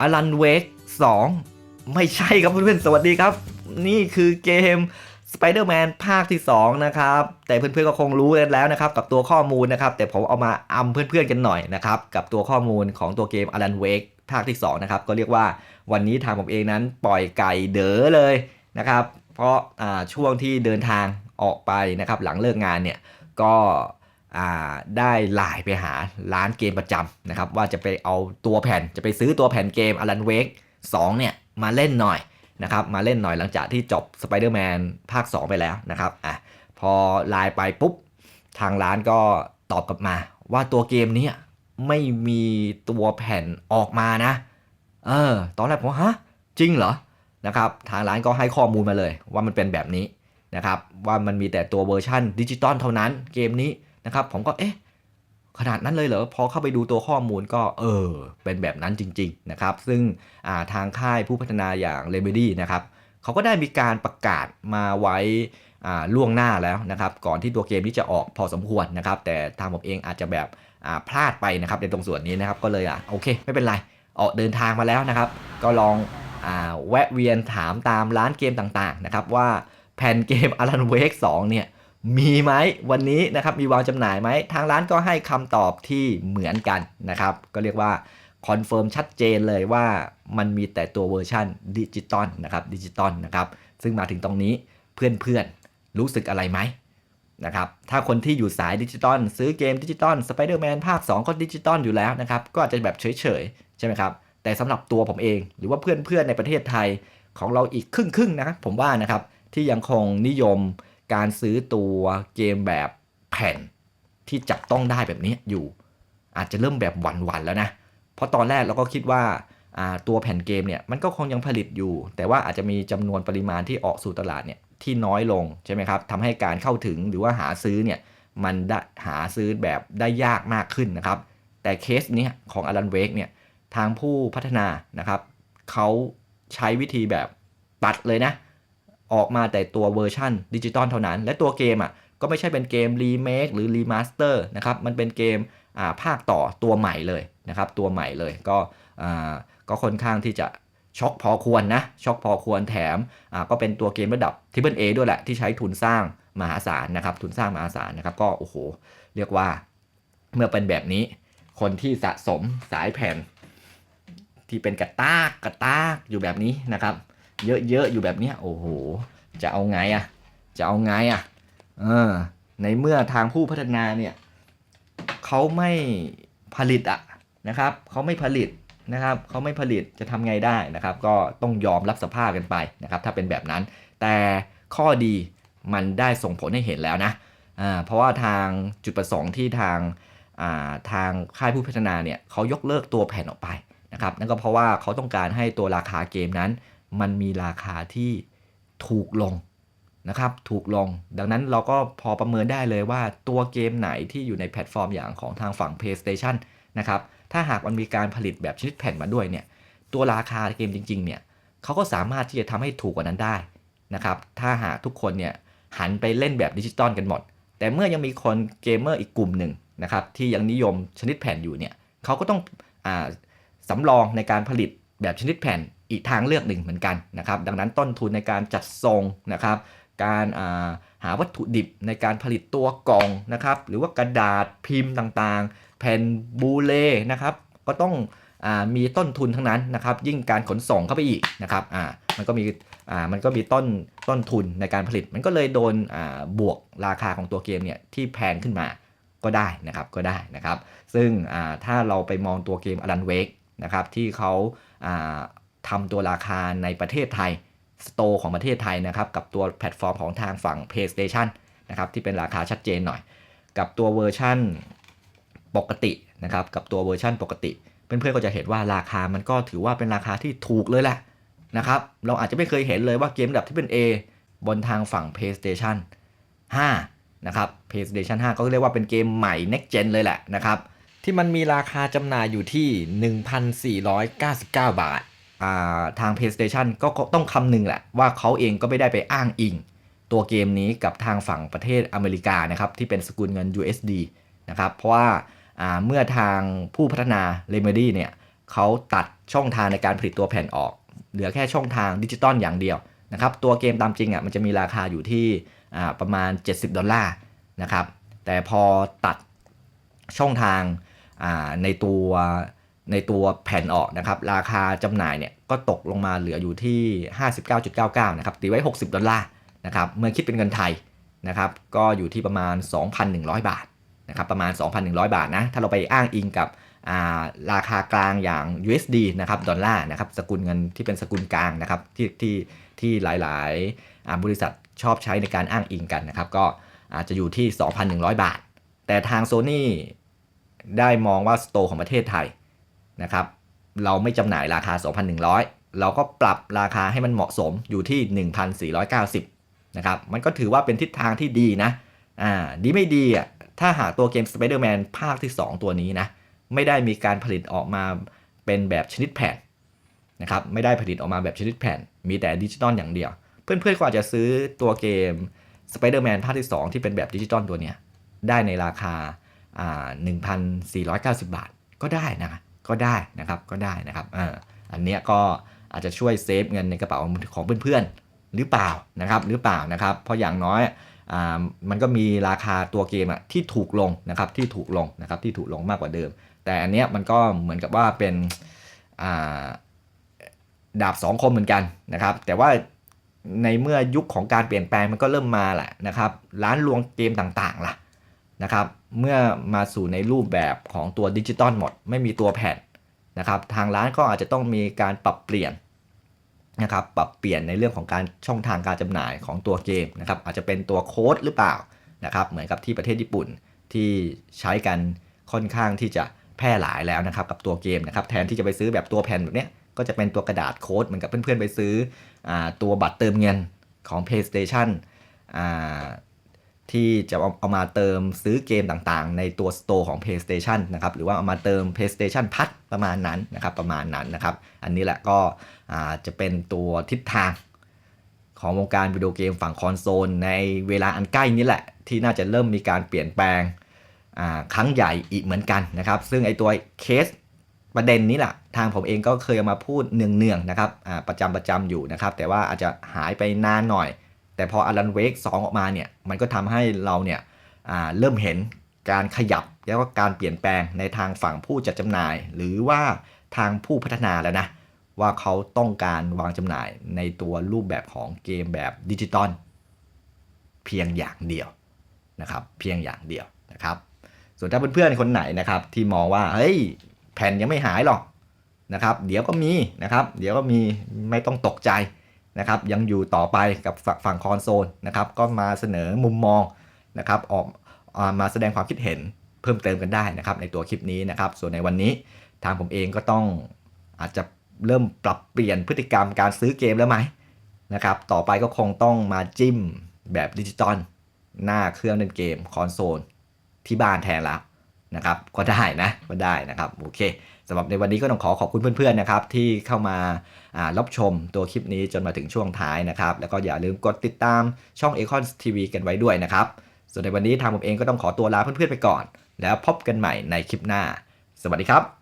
อลันเวก2ไม่ใช่ครับเพื่อนๆ สวัสดีครับ นี่คือเกม Spider-Man ภาคที่ 2 นะครับ แต่เพื่อนๆก็คงรู้กันแล้วนะครับ กับตัวข้อมูลนะครับ แต่ผมเอามาอำเพื่อนๆกันหน่อยนะครับ กับตัวข้อมูลของตัวเกม Alan Wake ภาคที่ 2 นะครับ ก็เรียกว่าวันนี้ทางผมเองนั้นปล่อยไก่เด๋อเลยนะครับ เพราะช่วงที่เดินทางออกไปนะครับ หลังเลิกงานเนี่ยก็ ได้ไลน์ไปหาร้านเกมประจำนะครับ ว่าจะไปเอาตัวแผ่นจะไปซื้อตัวแผ่นเกม Alan Wake 2เนี่ยมาเล่นหน่อยนะครับมาเล่นหน่อยหลังจากที่จบ Spider-Man ภาค 2 ไปแล้วนะครับอะพอไลน์ไปปุ๊บ ทางร้านก็ตอบกลับมา ว่าตัวเกมนี้ไม่มีตัวแผ่นออกมานะ เออ ตอนแรกผมฮะ จริงเหรอนะครับทางร้านก็ให้ข้อมูลมาเลยว่ามันเป็นแบบนี้นะครับว่ามันมีแต่ตัวเวอร์ชั่นดิจิตอลเท่านั้นเกมนี้ นะครับ ผมก็เอ๊ะขนาดนั้นเลยเหรอพอเข้าไปดูตัวข้อมูลก็เออเป็นแบบนั้นจริง ๆ นะครับ ซึ่งาทางค่ายผู้พัฒนาอย่าง Remedy นะครับเขาก็ได้มีการประกาศมาไว้ล่วงหน้าแล้วนะครับ ก่อนที่ตัวเกมนี้จะออกพอสมควรนะครับ แต่ทางผมเองอาจจะแบบพลาดไปนะครับในตรงส่วนนี้นะครับก็เลยอะโอเค ไม่เป็นไรออกเดินทางมาแล้วนะครับ ก็ลองอแวะเวียนถามตามร้านเกมต่างๆนะครับว่าแผ่นเกม Alan Wake 2เนี่ย มีไหมวันนี้นะครับมีวางจำหน่ายไหมทางร้านก็ให้คำตอบที่เหมือนกันนะครับ ก็เรียกว่าคอนเฟิร์มชัดเจนเลยว่ามันมีแต่ตัวเวอร์ชันดิจิตอลนะครับดิจิตอลนะครับ ซึ่งมาถึงตรงนี้เพื่อนๆ รู้สึกอะไรไหมนะครับถ้าคนที่อยู่สายดิจิตอลซื้อเกมดิจิตอลสไปเดอร์แมนภาค 2 ก็ดิจิตอลอยู่แล้วนะครับ ก็อาจจะแบบเฉยๆ ใช่ไหมครับ แต่สำหรับตัวผมเองหรือว่าเพื่อนๆ ในประเทศไทยของเราอีกครึ่งๆนะผมว่านะครับ ที่ยังคงนิยม การซื้อตัวเกมแบบแผ่นที่จับต้องได้แบบนี้อยู่ อาจจะเริ่มแบบวันๆแล้วนะ เพราะตอนแรกเราก็คิดว่าตัวแผ่นเกมเนี่ยมันก็คงยังผลิตอยู่ แต่ว่าอาจจะมีจำนวนปริมาณที่ออกสู่ตลาดเนี่ยที่น้อยลงใช่ไหมครับทำให้การเข้าถึงหรือว่าหาซื้อเนี่ยมันได้หาซื้อแบบได้ยากมากขึ้นนะครับ แต่เคสเนี้ยของ Alan Wake เนี่ยทางผู้พัฒนานะครับเขาใช้วิธีแบบตัดเลยนะ ออกมาแต่ตัวเวอร์ชันดิจิตอลเท่านั้น และตัวเกมอะก็ไม่ใช่เป็นเกมรีเมคหรือรีมาสเตอร์นะครับ มันเป็นเกมอ่าภาคต่อตัวใหม่เลยนะครับ ตัวใหม่เลยก็อ่าก็ค่อนข้างที่จะช็อกพอควรนะช็อกพอควรแถมอ่าก็เป็นตัวเกมระดับทิเปิลเด้วยแหละ ที่ใช้ทุนสร้างมหาศาลนะครับ ทุนสร้างมหาศาลนะครับ ก็โอ้โห เรียกว่าเมื่อเป็นแบบนี้ คนที่สะสมสายแผ่น ที่เป็นกระตากกระตากอยู่แบบนี้นะครับ เยอะๆอยู่แบบเนี้ยโอ้โห จะเอาไงอะจะเอาไงอะเออในเมื่อทางผู้พัฒนาเนี่ยเขาไม่ผลิตอะนะครับเขาไม่ผลิตนะครับเขาไม่ผลิตจะทำไงได้นะครับ ก็ต้องยอมรับสภาพกันไปนะครับ ถ้าเป็นแบบนั้น แต่ข้อดีมันได้ส่งผลให้เห็นแล้วนะอ่าเพราะว่าทางจุดประสงค์ที่ทางอ่าทางค่ายผู้พัฒนาเนี่ยเขายกเลิกตัวแผ่นออกไปนะครับนั่นก็เพราะว่าเขาต้องการให้ตัวราคาเกมนั้น มันมีราคาที่ถูกลงนะครับ ถูกลง ดังนั้นเราก็พอประเมินได้เลยว่าตัวเกมไหนที่อยู่ในแพลตฟอร์มอย่างของทางฝั่ง PlayStation นะครับ ถ้าหากมันมีการผลิตแบบชนิดแผ่นมาด้วยเนี่ย ตัวราคาเกมจริง ๆ เนี่ยเขาก็สามารถที่จะทำให้ถูกกว่านั้นได้นะครับ ถ้าหากทุกคนเนี่ยหันไปเล่นแบบดิจิตอลกันหมด แต่เมื่อยังมีคนเกมเมอร์อีกกลุ่มหนึ่งนะครับที่ยังนิยมชนิดแผ่นอยู่เนี่ยเขาก็ต้องอาสำรองในการผลิตแบบชนิดแผ่น อีกทางเลือกหนึ่งเหมือนกันนะครับดังนั้นต้นทุนในการจัดทรงนะครับ การาหาวัตถุดิบในการผลิตตัวกล่องนะครับหรือว่ากระดาษพิมพ์ต่างๆ แผ่นบูเลนะครับก็ต้องอมีต้นทุนทั้งนั้นนะครับยิ่งการขนส่งเข้าไปอีกนะครับมันก็มีมันก็มีต้นต้นทุนในการผลิต มันก็เลยโดนบวกราคาของตัวเกมเนี่ยที่แพงขึ้นมาก็ได้นะครับก็ได้นะครับ ซึ่งถ้าเราไปมองตัวเกม Alan Wake นะครับที่เขา อ่าทำตัวราคาในประเทศไทยสโตร์ของประเทศไทยนะครับ กับตัวแพลตฟอร์มของทางฝั่ง PlayStation นะครับที่เป็นราคาชัดเจนหน่อย กับตัวเวอร์ชั่นปกตินะครับกับตัวเวอร์ชั่นปกติ เพื่อนๆก็จะเห็นว่าราคามันก็ถือว่าเป็นราคาที่ถูกเลยแหละนะครับเราอาจจะไม่เคยเห็นเลยว่าเกมดับที่เป็น A บนทางฝั่ง PlayStation 5 นะครับ PlayStation 5 ก็เรียกว่าเป็นเกมใหม่ Next Gen เลยแหละนะครับ ที่มันมีราคาจำหน่ายอยู่ที่ 1,499 บาทอ่า ทาง PlayStation ก็ต้องคำนึงแหละว่าเขาเองก็ไม่ได้ไปอ้างอิง ตัวเกมนี้กับทางฝั่งประเทศอเมริกานะครับที่เป็นสกุลเงิน USD นะครับเพราะว่าเมื่อทางผู้พัฒนา Remedy เนี่ยเขาตัดช่องทางในการผลิตตัวแผ่นออก เหลือแค่ช่องทางดิจิตอลอย่างเดียวนะครับตัวเกมตามจริงอะมันจะมีราคาอยู่ที่ประมาณ 70 ดอลลาร์นะครับแต่พอตัดช่องทางในตัว ในตัวแผ่นออกนะครับราคาจำหน่ายเนี่ยก็ตกลงมาเหลืออยู่ที่ 59.99 นะครับตีไว้ 60 ดอลลาร์นะครับเมื่อคิดเป็นเงินไทยนะครับก็อยู่ที่ประมาณ 2,100 บาทนะครับประมาณ 2,100 บาทนะถ้าเราไปอ้างอิงกับอ่าราคากลางอย่าง USD นะครับดอลลาร์นะครับสกุลเงินที่เป็นสกุลกลางนะครับที่ที่ที่หลายๆอ่าบริษัทชอบใช้ในการอ้างอิงกันนะครับก็อาจจะอยู่ที่ 2,100 บาท แต่ทาง Sony ได้มองว่าสโตของประเทศไทย นะครับ เราไม่จำหน่ายราคา 2,100 เราก็ปรับราคาให้มันเหมาะสมอยู่ที่ 1,490 นะครับ มันก็ถือว่าเป็นทิศทางที่ดีนะ อ่า ดีไม่ดีอะ ถ้าหากตัวเกม Spider-Man ภาคที่ 2 ตัวนี้นะ ไม่ได้มีการผลิตออกมาเป็นแบบชนิดแผ่นนะครับ ไม่ได้ผลิตออกมาแบบชนิดแผ่น มีแต่ดิจิตอลอย่างเดียว เพื่อนๆก็อาจจะซื้อตัวเกม Spider-Man ภาคที่ 2 ที่เป็นแบบดิจิตอลตัวเนี้ยได้ในราคาอ่า1,490 บาทก็ได้นะ ก็ได้นะครับก็ได้นะครับอ่าอันเนี้ยก็อาจจะช่วยเซฟเงินในกระเป๋าของเพื่อนๆหรือเปล่านะครับหรือเปล่านะครับ เพราะอย่างน้อยอ่ามันก็มีราคาตัวเกมอะที่ถูกลงนะครับที่ถูกลงนะครับที่ถูกลงมากกว่าเดิม แต่อันเนี้ยมันก็เหมือนกับว่าเป็นอ่าดาบสองคมเหมือนกันนะครับ แต่ว่าในเมื่อยุคของการเปลี่ยนแปลงมันก็เริ่มมาแหละนะครับ ร้านรวงเกมต่างๆล่ะนะครับ เมื่อมาสู่ในรูปแบบของตัวดิจิตอลหมด ไม่มีตัวแผ่นนะครับทางร้านก็อาจจะต้องมีการปรับเปลี่ยนนะครับปรับเปลี่ยนในเรื่องของการช่องทางการจำหน่ายของตัวเกมนะครับอาจจะเป็นตัวโค้ดหรือเปล่านะครับเหมือนกับที่ประเทศญี่ปุ่นที่ใช้กันค่อนข้างที่จะแพร่หลายแล้วนะครับกับตัวเกมนะครับแทนที่จะไปซื้อแบบตัวแผ่นแบบเนี้ยก็จะเป็นตัวกระดาษโค้ดเหมือนกับเพื่อนๆไปซื้ออตัวบัตรเติมเงินของ PlayStation อ่า ที่จะเอาเอามาเติมซื้อเกมต่างๆ ในตัว Store ของ PlayStation นะครับหรือว่าเอามาเติม PlayStation พัดประมาณนั้นนะครับประมาณนั้นนะครับ อันนี้แหละก็จะเป็นตัวทิศทางของวงการวิดีโอเกมฝั่งคอนโซล ในเวลาอันใกล้นี้แหละ ที่น่าจะเริ่มมีการเปลี่ยนแปลงครั้งใหญ่อีกเหมือนกันนะครับ ซึ่งไอตัวเคสประเด็นนี้แหละทางผมเองก็เคยมาพูดเนืองๆนะครับประจำประจำอยู่นะครับ แต่ว่าอาจจะหายไปนานหน่อย แต่พออลันเวก2ออกมาเนี่ยมันก็ทำให้เราเนี่ยเริ่มเห็นการขยับแล้วก็การเปลี่ยนแปลงในทางฝั่งผู้จัดจำหน่าย หรือว่าทางผู้พัฒนาแล้วนะว่าเขาต้องการวางจำหน่ายในตัวรูปแบบของเกมแบบดิจิตอลเพียงอย่างเดียวนะครับเพียงอย่างเดียวนะครับ ส่วนถ้าเพื่อนๆคนไหนนะครับที่มองว่าเฮ้ยแผ่นยังไม่หายหรอกนะครับ เดี๋ยวก็มีนะครับ เดี๋ยวก็มีไม่ต้องตกใจ นะครับยังอยู่ต่อไปกับฝั่งคอนโซลนะครับก็มาเสนอมุมมองนะครับออกมาแสดงความคิดเห็นเพิ่มเติมกันได้นะครับในตัวคลิปนี้นะครับ ส่วนในวันนี้ทางผมเองก็ต้องอาจจะเริ่มปรับเปลี่ยนพฤติกรรมการซื้อเกมแล้วไหมนะครับต่อไปก็คงต้องมาจิ้มแบบดิจิตอลหน้าเครื่องเล่นเกมคอนโซลที่บ้านแทนแล้ว นะครับก็ได้นะก็ได้นะครับโอเคสำหรับในวันนี้ก็ต้องขอขอบคุณเพื่อนๆนะครับที่เข้ามารับชมตัวคลิปนี้จนมาถึงช่วงท้ายนะครับ แล้วก็อย่าลืมกดติดตามช่อง a c o n TV กันไว้ด้วยนะครับ ส่วนในวันนี้ทางผมเองก็ต้องขอตัวลาเพื่อนๆไปก่อน แล้วพบกันใหม่ในคลิปหน้า สวัสดีครับ